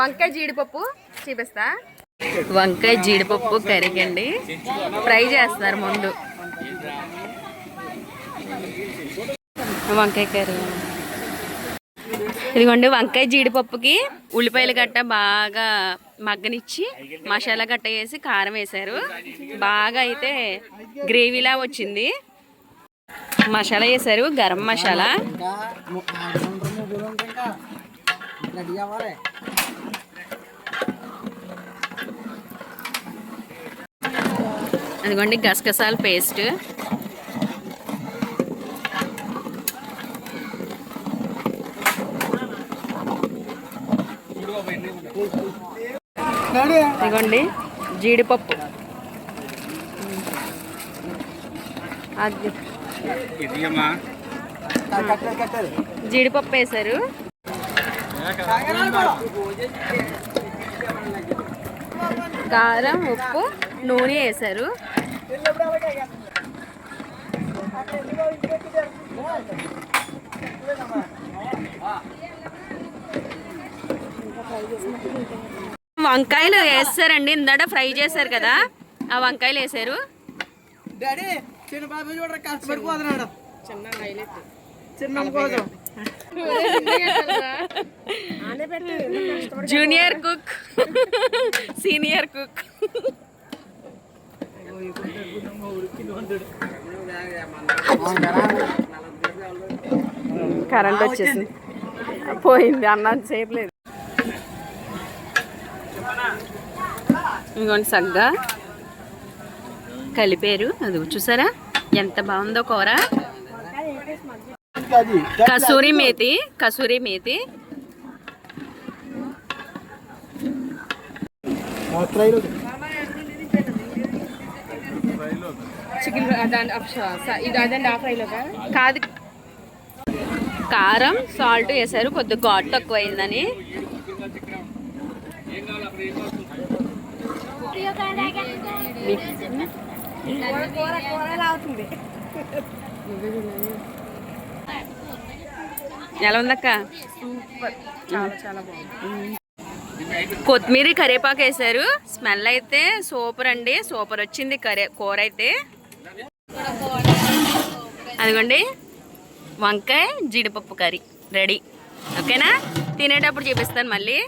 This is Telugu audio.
వంకాయ జీడిపప్పు చూపిస్తా. వంకాయ జీడిపప్పు కర్రీకి అండి ఫ్రై చేస్తున్నారు ముందు. వంకాయ కర్రీ. ఇదిగోండి వంకాయ జీడిపప్పుకి ఉల్లిపాయలు గట్ట బాగా మగ్గనిచ్చి మసాలా గట్ట వేసి కారం వేశారు. బాగా అయితే గ్రేవీలా వచ్చింది. మసాలా వేశారు గరం మసాలా. అదిగోండి గసగసాల పేస్ట్. ఇదిగోండి జీడిపప్పు. జీడిపప్పు వేశారు. కారం ఉప్పు నూనె వేశారు. వంకాయలు వేస్తారండి. ఇందాక ఫ్రై చేశారు కదా ఆ వంకాయలు వేసారు డాడీ చిన్న బాబు చూడరా కష్టపడిపోతున్నాడు. చిన్న హైలైట్. చిన్న కోసం. Junior cook. Senior cook. Current వచ్చేసింది. పోయింది అన్నం చేయలేదు ఇంకోండి సగ్గా. కలిపారు అది చూసారా? ఎంత బాగుందో కూర. కసూరి మేతి కసూరి మేతి. చికెన్ ఇది అదండి ఆ కాదు? కారం సాల్ట్ వేసారు కొద్దిగా ఘాట్ తక్కువ అయిందని ఎలా ఉందక్క? కొత్తిమీర కరివేపాకు వేసారు స్మెల్ అయితే సూపర్ అండి. సూపర్ వచ్చింది కరే కూర అయితే. అదిగోండి. వంకాయ జీడిపప్పు కర్రీ. రెడీ. ఓకేనా? తినేటప్పుడు చూపిస్తాను మళ్ళీ.